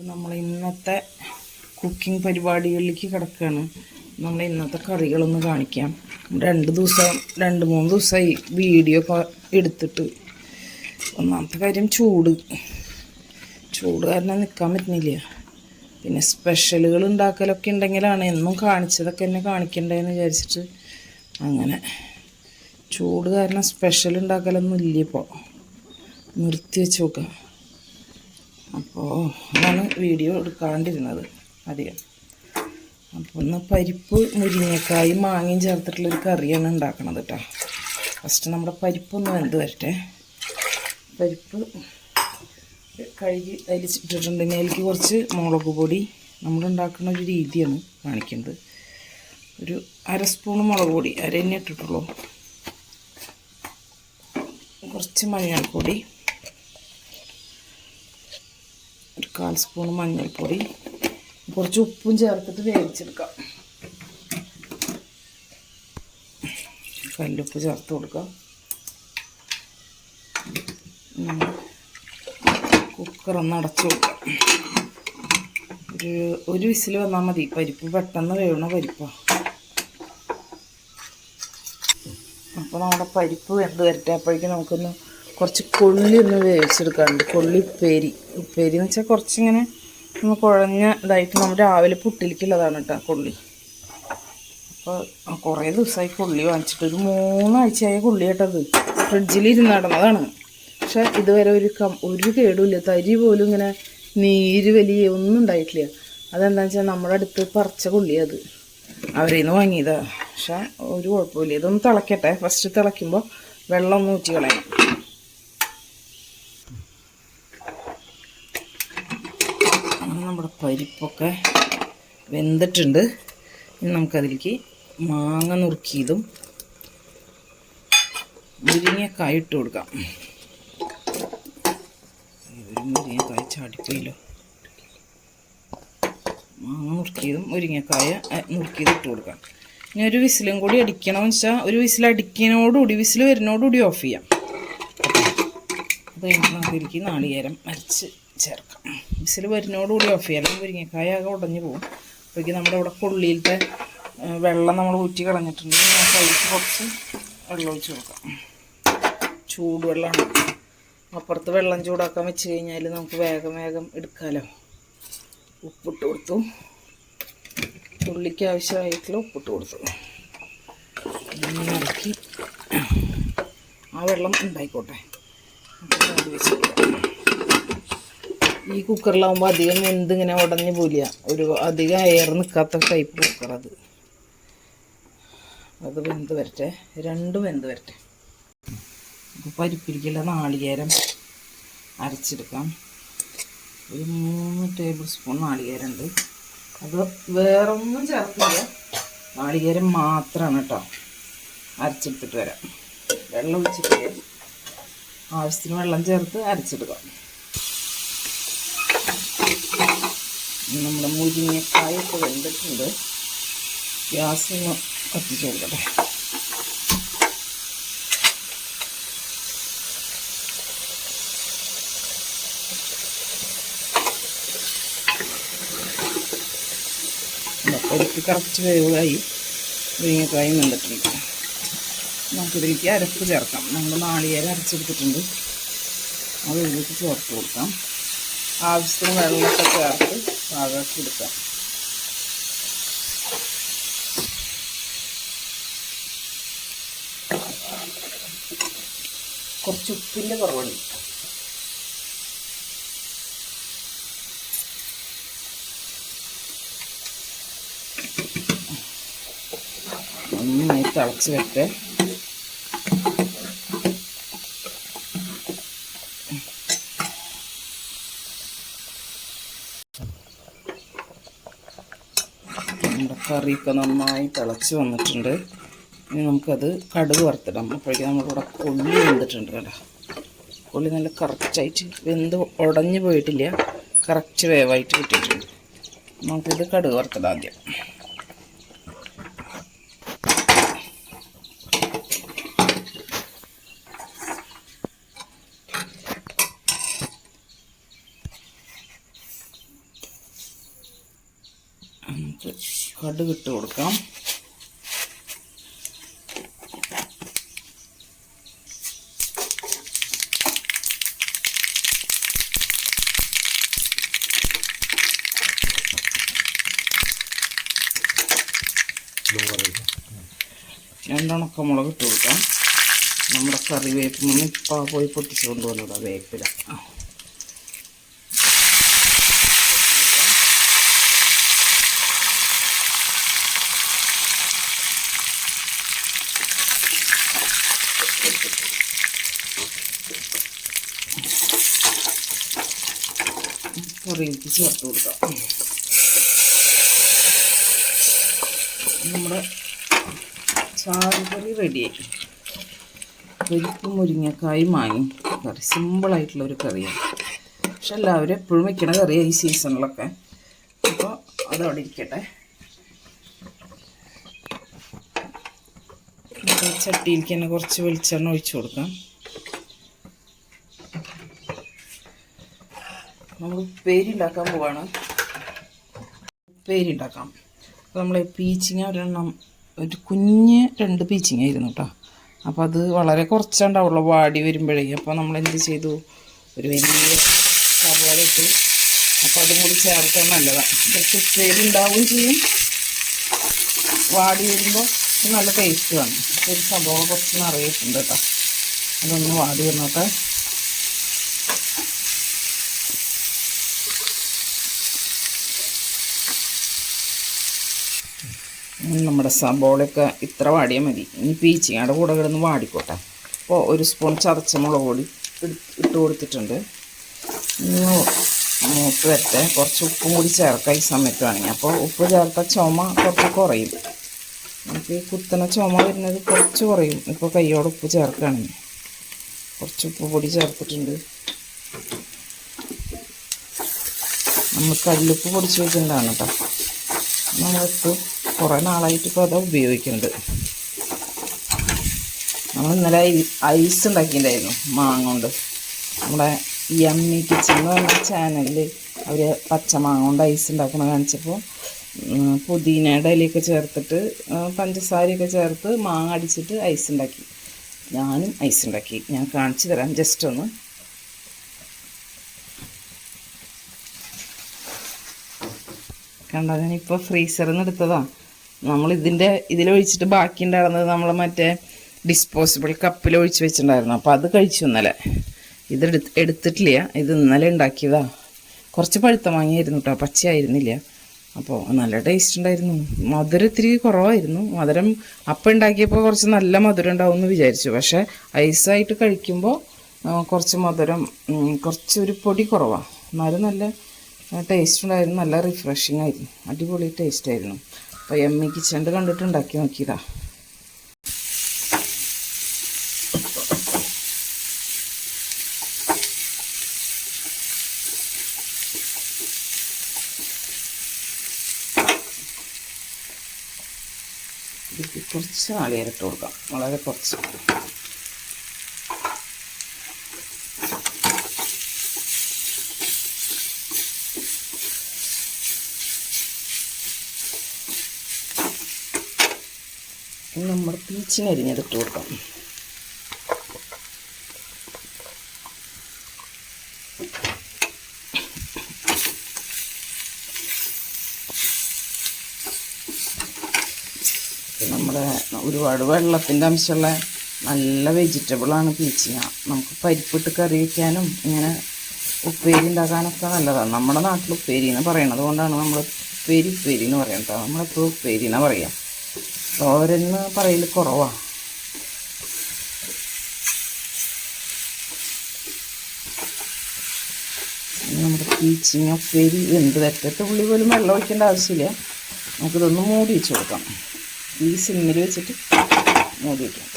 അപ്പോൾ നമ്മൾ ഇന്നത്തെ കുക്കിംഗ് പരിപാടികളിലേക്ക് കിടക്കുകയാണ് നമ്മൾ ഇന്നത്തെ കറികളൊന്ന് കാണിക്കാം. രണ്ട് ദിവസം രണ്ട് മൂന്ന് ദിവസമായി വീഡിയോ ഒക്കെ എടുത്തിട്ട്. ഒന്നാമത്തെ കാര്യം ചൂട്. ചൂട് കാരണം നിൽക്കാൻ പറ്റുന്നില്ല. പിന്നെ സ്പെഷ്യലുകൾ ഉണ്ടാക്കലൊക്കെ ഉണ്ടെങ്കിലാണ് എന്നും കാണിച്ചതൊക്കെ എന്നെ കാണിക്കണ്ടേന്ന് വിചാരിച്ചിട്ട് അങ്ങനെ. ചൂട് കാരണം സ്പെഷ്യൽ ഉണ്ടാക്കലൊന്നും ഇല്ല ഇപ്പോൾ നിർത്തി വെച്ച് നോക്കാം. അപ്പോൾ അതാണ് വീഡിയോ എടുക്കാണ്ടിരുന്നത് അധികം. അപ്പോൾ ഒന്ന് പരിപ്പ് മുരിങ്ങക്കായും മാങ്ങയും ചേർത്തിട്ടുള്ളൊരു കറിയാണ് ഉണ്ടാക്കണത് കേട്ടോ. ഫസ്റ്റ് നമ്മുടെ പരിപ്പൊന്ന് വെന്ത് വരട്ടെ. പരിപ്പ് കഴുകി അതിൽ ഇട്ടിട്ടുണ്ടെങ്കിൽ അതിലേക്ക് കുറച്ച് മുളക് പൊടി. നമ്മളുണ്ടാക്കുന്ന ഒരു രീതിയാണ് കാണിക്കുന്നത്. ഒരു അര സ്പൂൺ മുളക് പൊടി. അര തന്നെ ഇട്ടിട്ടുള്ളൂ. കുറച്ച് മഞ്ഞൾപ്പൊടി ഒരു കാൽ സ്പൂൺ മഞ്ഞൾപ്പൊടി കുറച്ച് ഉപ്പും ചേർത്തിട്ട് വേവിച്ചെടുക്കാം. കല്ലുപ്പ് ചേർത്ത് കൊടുക്കാം. കുക്കറൊന്ന് അടച്ചു കൊടുക്കാം. ഒരു ഒരു വിസിൽ വന്നാൽ മതി. പരിപ്പ് പെട്ടെന്ന് വേവണ പരിപ്പാണ് അപ്പോൾ നമ്മുടെ പരിപ്പ് വെന്ത് വരട്ടെ. അപ്പോഴേക്കും നമുക്കൊന്ന് കുറച്ച് കൊള്ളി ഒന്ന് വേവിച്ചെടുക്കാറുണ്ട് കൊള്ളി ഉപ്പേരി. ഉപ്പേരി എന്ന് വെച്ചാൽ കുറച്ചിങ്ങനെ ഒന്ന് കുഴഞ്ഞ ഇതായിട്ട് നമ്മൾ രാവിലെ പുട്ടിലേക്കുള്ളതാണ് കേട്ടോ കൊള്ളി. അപ്പോൾ കുറേ ദിവസമായി കൊള്ളി വാങ്ങിച്ചിട്ട്. ഒരു മൂന്നാഴ്ചയായ കൊള്ളി കേട്ടത് ഫ്രിഡ്ജിൽ ഇരുന്ന് നടന്നതാണ്. പക്ഷേ ഇതുവരെ ഒരു കം ഒരു കേടുമില്ല. തരി പോലും ഇങ്ങനെ നീര് വലിയ ഒന്നും ഉണ്ടായിട്ടില്ല. അതെന്താണെന്ന് വെച്ചാൽ നമ്മുടെ അടുത്ത് പറിച്ച കൊള്ളി അത്. അവരിൽ നിന്ന് വാങ്ങിയതാണ് പക്ഷേ ഒരു കുഴപ്പമില്ല. ഇതൊന്ന് തിളക്കട്ടെ. ഫസ്റ്റ് തിളയ്ക്കുമ്പോൾ വെള്ളം ഒന്ന് ഊറ്റി കളയണം അങ്ങനെ നമ്മുടെ പരിപ്പൊക്കെ വെന്തിട്ടുണ്ട്. ഇനി നമുക്കതിലേക്ക് മാങ്ങ നുറുക്കിയതും മുരിങ്ങക്കായ ഇട്ട് കൊടുക്കാം. ഒരു മുരിങ്ങക്കായ ചാടിപ്പോയില്ലോ. മാങ്ങ നുറുക്കിയതും മുരിങ്ങക്കായ നുറുക്കിയത് ഇട്ട് കൊടുക്കാം. ഇനി ഒരു വിസിലും കൂടി അടിക്കണമെന്ന് വെച്ചാൽ ഒരു വിസിൽ അടിക്കുന്നതോടുകൂടി വിസിൽ വരുന്നതോടുകൂടി ഓഫ് ചെയ്യാം. അത് കഴിഞ്ഞാൽ നമുക്ക് ഇതിലേക്ക് നാളികേരം അരച്ച് ചേർക്കാം. വിസിൽ വരുന്നതോടുകൂടി ഓഫ് ചെയ്യാം. അല്ലെങ്കിൽ മുരിങ്ങക്കായ ആകെ ഉടഞ്ഞു പോകും. അപ്പോഴേക്കും നമ്മുടെ ഇവിടെ കൊള്ളിയിലത്തെ വെള്ളം നമ്മൾ ഊറ്റി കളഞ്ഞിട്ടുണ്ട്. അതിലേക്ക് കുറച്ച് വെള്ളം ഒഴിച്ച് കൊടുക്കാം. ചൂടുവെള്ളമാണ്. അപ്പുറത്ത് വെള്ളം ചൂടാക്കാൻ വെച്ച് കഴിഞ്ഞാൽ നമുക്ക് വേഗം വേഗം എടുക്കാമല്ലോ ഉപ്പിട്ട് കൊടുത്തു. ഉള്ളിക്ക് ആവശ്യമായിട്ടുള്ള ഉപ്പിട്ട് കൊടുത്തു. ആ വെള്ളം ഉണ്ടായിക്കോട്ടെ. വെച്ച്. ഈ കുക്കറിലാവുമ്പോൾ അധികം വെന്ത് ഇങ്ങനെ ഉടഞ്ഞു പോലില്ല ഒരു അധികം എയർ നിൽക്കാത്ത ടൈപ്പ് കുക്കർ അത്. അത് വെന്ത് വരട്ടെ. രണ്ടും വെന്ത് വരട്ടെ. ഇപ്പോൾ നാളികേരം അരച്ചെടുക്കാം. ഒരു മൂന്ന് ടേബിൾ സ്പൂൺ നാളികേരം ഉണ്ട് അത് വേറൊന്നും ചേർക്കില്ല നാളികേരം മാത്രമാണ് കേട്ടോ അരച്ചെടുത്തിട്ട് വരാം. വെള്ളം ഒഴിച്ചിട്ട് ആവശ്യത്തിന് വെള്ളം ചേർത്ത് അരച്ചെടുക്കാം ഇനി നമ്മുടെ മുരിങ്ങക്കായൊക്കെ വെന്തിട്ടുണ്ട്. ഗ്യാസ് കത്തിച്ച് കൊടുക്കട്ടെ. കറക്റ്റ് വേവായി മുരിങ്ങക്കായും വെന്തിട്ടുണ്ട്. നമുക്കിതിലേക്ക് അരപ്പ് ചേർക്കാം. നമ്മൾ നാളികേരം അരച്ചെടുത്തിട്ടുണ്ട്. അത് ഇതിലേക്ക് ചേർത്ത് കൊടുക്കാം. ആവശ്യത്തിന് വെള്ളമൊക്കെ ചേർത്ത് പാകാക്കി എടുക്കാം. കുറച്ച് ഉപ്പിന്റെ കുറവുണ്ട് നന്നായി തിളച്ച് വരട്ടെ നമ്മുടെ കറിയൊക്കെ നന്നായി തിളച്ച് വന്നിട്ടുണ്ട്. ഇനി നമുക്കത് കടുക് വറുത്തിടാം. അപ്പോഴേക്കും നമ്മളിവിടെ കൊള്ളി വെന്തിട്ടുണ്ട് കേട്ടോ. കൊള്ളി നല്ല കറക്റ്റായിട്ട് വെന്ത് ഉടഞ്ഞു പോയിട്ടില്ല. കറക്റ്റ് വേവായിട്ട് കിട്ടിയിട്ടുണ്ട്. നമുക്കിത് കടുക് വറുത്തിടാം ആദ്യം നമുക്ക് കടുക് ഇട്ട് കൊടുക്കാം. രണ്ടുണക്കമുളക് ഇട്ട് കൊടുക്കാം. നമ്മുടെ കറിവേപ്പ് മണ്ണ് ഇപ്പം പോയി പൊട്ടിച്ച് വന്നതാണ് വേപ്പില. ആ. കറിയിലേക്ക് ചേർത്ത് കൊടുക്കാം. നമ്മുടെ ചാറുകറി റെഡിയായി പരിപ്പും മുരിങ്ങക്കായി മാങ്ങി. കറി സിമ്പിളായിട്ടുള്ള ഒരു കറിയാണ്. പക്ഷെ എല്ലാവരും എപ്പോഴും വെക്കണ കറിയാണ് ഈ സീസണിലൊക്കെ അപ്പോൾ അതവിടെ ഇരിക്കട്ടെ. നമുക്ക് ചട്ടിയിലേക്ക് തന്നെ കുറച്ച് വെളിച്ചെണ്ണ ഒഴിച്ചു കൊടുക്കാം. നമ്മൾ ഉപ്പേരി ഉണ്ടാക്കാൻ പോവാണ്. ഉപ്പേരി ഉണ്ടാക്കാം. അപ്പോൾ നമ്മൾ പീച്ചിങ്ങ ഒരെണ്ണം ഒരു കുഞ്ഞ് രണ്ട് പീച്ചിങ്ങ ആയിരുന്നു കേട്ടോ. അപ്പോൾ അത് വളരെ കുറച്ചുണ്ടാവുള്ളൂ വാടി വരുമ്പോഴേ. അപ്പോൾ നമ്മൾ എന്ത് ചെയ്തു? ഒരു വലിയ സവാള ഇട്ടു. അപ്പോൾ അതും കൂടി ചേർത്താൽ നല്ലതാണ് കുറച്ച് ഉപ്പേരി ഉണ്ടാവുകയും ചെയ്യും. വാടി വരുമ്പോൾ നല്ല ടേസ്റ്റുമാണ് ഒരു സബോള കുറച്ച് നിറയിട്ടുണ്ട് കേട്ടോ. അതൊന്ന് വാടി വന്നോട്ടെ. നമ്മുടെ സബോളയൊക്കെ ഇത്ര വാടിയാൽ മതി. ഇനി പീച്ചിങ്ങയുടെ കൂടെ കിടന്ന് വാടിക്കോട്ടെ. അപ്പോൾ ഒരു സ്പൂൺ ചതച്ച മുളക് പൊടി ഇട്ട് കൊടുത്തിട്ടുണ്ട്. ഇനി മൂത്ത് വരട്ടെ. കുറച്ച് ഉപ്പും കൂടി ചേർക്കാം ഈ സമയത്ത് വേണമെങ്കിൽ. അപ്പോൾ ഉപ്പ് ചേർത്താൽ ചുമ കുറച്ച് കുറയും. നമുക്ക് ഈ കുത്തണ ചുമ വരുന്നത് കുറച്ച് കുറയും. ഇപ്പോൾ കൈയോടെ ഉപ്പ് ചേർക്കുകയാണെങ്കിൽ കുറച്ച് ഉപ്പ് പൊടി ചേർത്തിട്ടുണ്ട്. നമ്മൾ കല്ലുപ്പ് പൊടിച്ച് വെച്ചിട്ടുണ്ടാണ് കേട്ടോ നമ്മളിപ്പോൾ കുറേ നാളായിട്ട് ഇപ്പോൾ അതാ ഉപയോഗിക്കുന്നുണ്ട് നമ്മൾ ഇന്നലെ ഐസ് ഉണ്ടാക്കിയിട്ടുണ്ടായിരുന്നു മാങ്ങ കൊണ്ട്. നമ്മുടെ യമ്മി കിച്ചൺ എന്ന് പറഞ്ഞ ചാനലിൽ അവർ പച്ചമാങ്ങ കൊണ്ട് ഐസ് ഉണ്ടാക്കണ കാണിച്ചപ്പോൾ പുതിനയുടെ ഇലയൊക്കെ ചേർത്തിട്ട് പഞ്ചസാരയൊക്കെ ചേർത്ത് മാങ്ങ അടിച്ചിട്ട് ഐസ് ഉണ്ടാക്കി ഞാനും ഐസ് ഉണ്ടാക്കി ഞാൻ കാണിച്ചു തരാം. ജസ്റ്റ് ഒന്ന്. കണ്ടോ ഞാനിപ്പോൾ ഫ്രീസറിൽ നിന്ന് എടുത്തതാ. നമ്മൾ ഇതിന്റെ ഇതിലൊഴിച്ചിട്ട് ബാക്കി ഉണ്ടായിരുന്നത് നമ്മൾ മറ്റേ ഡിസ്പോസിബിൾ കപ്പിൽ ഒഴിച്ച് വെച്ചിട്ടുണ്ടായിരുന്നു. അപ്പോൾ അത് കഴിച്ചു ഇന്നലെ. ഇതെടുത്ത് എടുത്തിട്ടില്ല. ഇത് ഇന്നലെ ഉണ്ടാക്കിയതാ. കുറച്ച് പഴുത്ത മാങ്ങയായിരുന്നു കേട്ടോ പച്ചയായിരുന്നില്ല. അപ്പോൾ നല്ല ടേസ്റ്റ് ഉണ്ടായിരുന്നു. മധുരം ഇത്തിരി കുറവായിരുന്നു. മധുരം അപ്പം ഉണ്ടാക്കിയപ്പോൾ കുറച്ച് നല്ല മധുരം ഉണ്ടാവും എന്ന് വിചാരിച്ചു. പക്ഷേ ഐസായിട്ട് കഴിക്കുമ്പോൾ കുറച്ച് മധുരം കുറച്ച് ഒരു പൊടി കുറവാണ് എന്നാലും നല്ല ടേസ്റ്റ് ഉണ്ടായിരുന്നു. നല്ല റിഫ്രഷിങ് ആയിരുന്നു. അടിപൊളി ടേസ്റ്റ് ആയിരുന്നു. അപ്പോൾ എം കിച്ചന്റെ കണ്ടിട്ട് ഉണ്ടാക്കി നോക്കിയതാ ഇതിലേക്ക് കുറച്ച് നാളികേരം ഇട്ട് കൊടുക്കാം. വളരെ കുറച്ച്. നമ്മൾ പീച്ചിന് അരിഞ്ഞതിട്ട് കൊടുക്കാം ഇത് നമ്മുടെ ഒരുപാട് വെള്ളത്തിന്റെ അംശമുള്ള നല്ല വെജിറ്റബിളാണ് പീച്ചിങ്ങ നമുക്ക് പരിപ്പിട്ട് കറി വയ്ക്കാനും ഇങ്ങനെ ഉപ്പേരി ഉണ്ടാക്കാനൊക്കെ നല്ലതാണ് നമ്മുടെ നാട്ടിൽ ഉപ്പേരി എന്ന് പറയണത് കൊണ്ടാണ് നമ്മൾ ഉപ്പേരി ഉപ്പേരി എന്ന് പറയുന്നത് നമ്മളെപ്പോഴും ഉപ്പേരി എന്നാണ് പറയാം. തോരെന്ന് പറയൽ കുറവാണ് നമ്മുടെ പീച്ചിങ്ങ ഉപ്പേരി എന്ത് തെറ്റത്തെ ഉള്ളി പോലും വെള്ളം ഒഴിക്കേണ്ട ആവശ്യമില്ല. നമുക്കിതൊന്ന് മൂടി വെച്ച് കൊടുക്കാം. ഈ സിമ്മിൽ വെച്ചിട്ട് മൂടി വയ്ക്കാം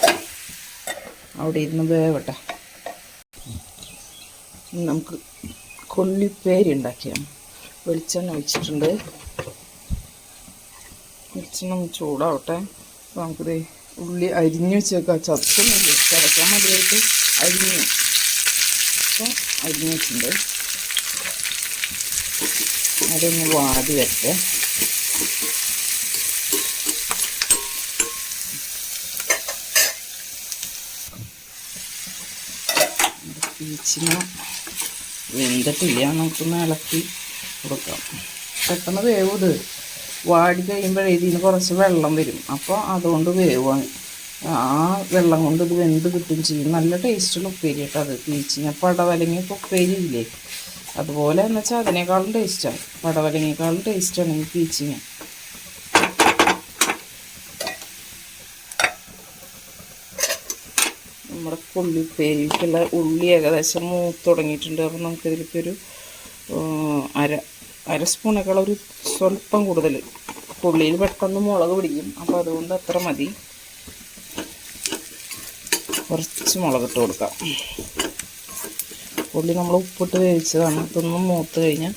അവിടെ ഇരുന്ന് വേവട്ടെ. നമുക്ക് കൊള്ളിപ്പേരി ഉണ്ടാക്കിയാൽ വെളിച്ചെണ്ണ ഒഴിച്ചിട്ടുണ്ട്. വെളിച്ചെണ്ണ ചൂടാവട്ടെ. അപ്പോൾ നമുക്കിത് ഉള്ളി അരിഞ്ഞ് വെച്ചേക്കാം. ചത്തൊന്നുമില്ല ചതക്കാൻ മതിയായിട്ട് അരിഞ്ഞു അപ്പോൾ അരിഞ്ഞ് വെച്ചിട്ടുണ്ട്. അതൊന്ന് വാടി വരട്ടെ. പീച്ചിന വെന്തിട്ടില്ല. നമുക്കൊന്ന് ഇളക്കി കൊടുക്കാം. പെട്ടെന്ന് വേവും ഇത്. വാടി കഴിയുമ്പോഴേ ഇതിന് കുറച്ച് വെള്ളം വരും. അപ്പോൾ അതുകൊണ്ട് വേവാണ്. ആ വെള്ളം കൊണ്ട് ഇത് വെന്ത് കിട്ടും ചെയ്യും. നല്ല ടേസ്റ്റുള്ള ഉപ്പേരി കേട്ടോ അത്. പീച്ചിങ്ങ പടവലങ്ങി ഉപ്പേരി ഇല്ലേ? അതുപോലെ എന്ന് വെച്ചാൽ അതിനേക്കാളും ടേസ്റ്റാണ് പടവലങ്ങിയേക്കാളും ടേസ്റ്റാണ് ഈ പീച്ചിങ്ങ നമ്മുടെ പുള്ളിപ്പേരിക്കുള്ള ഉള്ളി ഏകദേശം മൂത്ത് തുടങ്ങിയിട്ടുണ്ട്. അപ്പോൾ നമുക്കിതിലേക്ക് ഒരു അര അര സ്പൂണേക്കാൾ ഒരു സ്വല്പം കൂടുതൽ. ഉള്ളിയിൽ പെട്ടെന്ന് മുളക് പിടിക്കും. അപ്പോൾ അതുകൊണ്ട് അത്ര മതി. കുറച്ച് മുളകിട്ട് കൊടുക്കാം. ഉള്ളി നമ്മൾ ഉപ്പിട്ട് വേവിച്ചതാണ്. ഇതൊന്നും മൂത്ത് കഴിഞ്ഞാൽ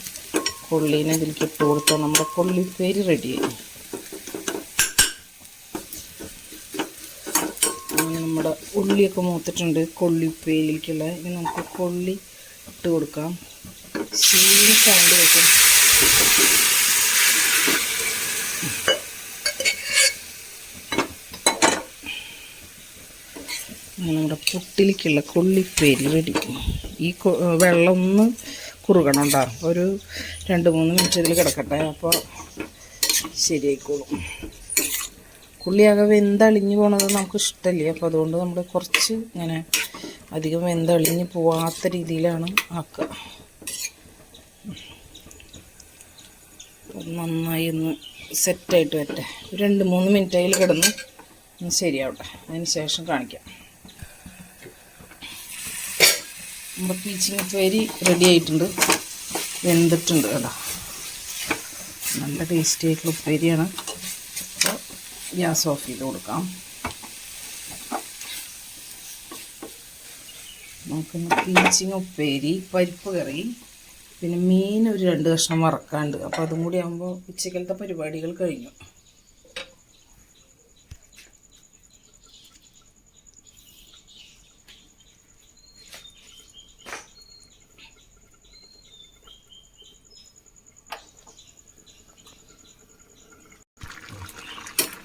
കൊള്ളീനെ ഇതിലേക്ക് ഇട്ട് കൊടുത്താൽ നമ്മുടെ കൊള്ളിപ്പേര് റെഡിയായി അങ്ങനെ ഉള്ളിയൊക്കെ മൂത്തിട്ടുണ്ട്. കൊള്ളിപ്പേരിലേക്കുള്ള ഇനി നമുക്ക് കൊള്ളി ഇട്ട് കൊടുക്കാം. ശീലി സൗണ്ട് വെക്കും നമ്മുടെ പുട്ടിലേക്കുള്ള കൊള്ളിപ്പേരി റെഡി ഈ വെള്ളം ഒന്ന് കുറുകണം ഉണ്ടാകും ഒരു രണ്ട് മൂന്ന് മിനിറ്റ് ഇതിൽ കിടക്കട്ടെ. അപ്പോൾ ശരിയായിക്കോളും. പുള്ളിയാകെ വെന്തളിഞ്ഞ് പോണത് നമുക്ക് ഇഷ്ടമല്ലേ അപ്പോൾ അതുകൊണ്ട് നമ്മൾ കുറച്ച് ഇങ്ങനെ അധികം വെന്തളിഞ്ഞ് പോവാത്ത രീതിയിലാണ് ആക്കുക നന്നായി ഒന്ന് സെറ്റായിട്ട് വരട്ടെ. രണ്ട് മൂന്ന് മിനിറ്റ് അതിൽ കിടന്ന് ശരിയാവട്ടെ. അതിന് ശേഷം കാണിക്കാം. നമ്മുടെ പീച്ചിങ് പേരി റെഡി ആയിട്ടുണ്ട്. വെന്തിട്ടുണ്ട് കേട്ടോ. നല്ല ടേസ്റ്റി ആയിട്ടുള്ള ഉപ്പേരിയാണ് ഗ്യാസ് ഓഫ് ചെയ്ത് കൊടുക്കാം. നമുക്ക് പീച്ചിങ് ഉപ്പേരി പരിപ്പ് കറി പിന്നെ മീൻ ഒരു രണ്ട് കഷ്ണം വറക്കാണ്ട് അപ്പോൾ അതും കൂടി ആകുമ്പോൾ ഉച്ചക്കലത്തെ പരിപാടികൾ കഴിഞ്ഞു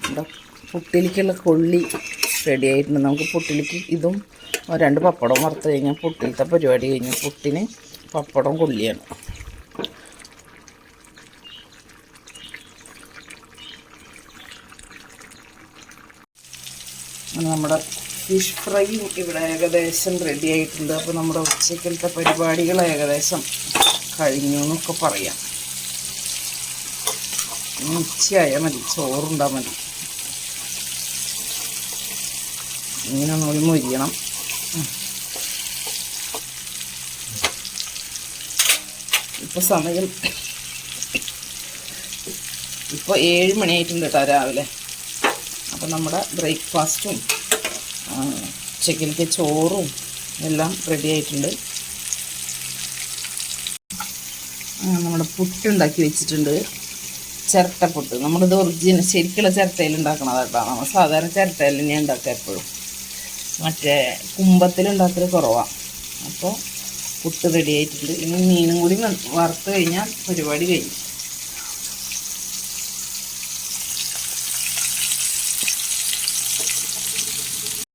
ഇവിടെ പുട്ടിലേക്കുള്ള കൊള്ളി റെഡി ആയിട്ടുണ്ട്. നമുക്ക് പുട്ടിലേക്ക് ഇതും രണ്ട് പപ്പടവും വറുത്ത് കഴിഞ്ഞാൽ പുട്ടിലത്തെ പരിപാടി കഴിഞ്ഞു പുട്ടിന് പപ്പടം കൊള്ളിയാണ്. നമ്മുടെ ഫിഷ് ഫ്രൈ ഇവിടെ ഏകദേശം റെഡി ആയിട്ടുണ്ട്. അപ്പോൾ നമ്മുടെ ഉച്ചക്കലത്തെ പരിപാടികൾ ഏകദേശം കഴിഞ്ഞു എന്നൊക്കെ പറയാം. ഉച്ചയായാൽ മതി. ചോറുണ്ടാൽ മതി. ഇങ്ങനെ നമ്മൾ മുരിയണം ഇപ്പോൾ സമയം ഇപ്പോൾ ഏഴ് മണിയായിട്ടുണ്ട് കേട്ടോ രാവിലെ. അപ്പോൾ നമ്മുടെ ബ്രേക്ക്ഫാസ്റ്റും ഉച്ചക്കലത്തെ ചോറും എല്ലാം റെഡി ആയിട്ടുണ്ട്. നമ്മുടെ പുട്ടുണ്ടാക്കി വെച്ചിട്ടുണ്ട്. ചിരട്ടപ്പുട്ട് നമ്മളിത് ഒറിജിനൽ ശരിക്കുള്ള ചിരട്ടയിൽ ഉണ്ടാക്കണതാണ് കേട്ടോ നമ്മൾ സാധാരണ ചിരട്ടയിൽ തന്നെയാണ് ഉണ്ടാക്കുക എപ്പോഴും. മറ്റേ കുമ്പത്തിലുണ്ടാക്കൽ കുറവാണ് അപ്പോൾ പുട്ട് റെഡി ആയിട്ടുണ്ട്. ഇനി മീനും കൂടി വറുത്ത് കഴിഞ്ഞാൽ പരിപാടി കഴിഞ്ഞു.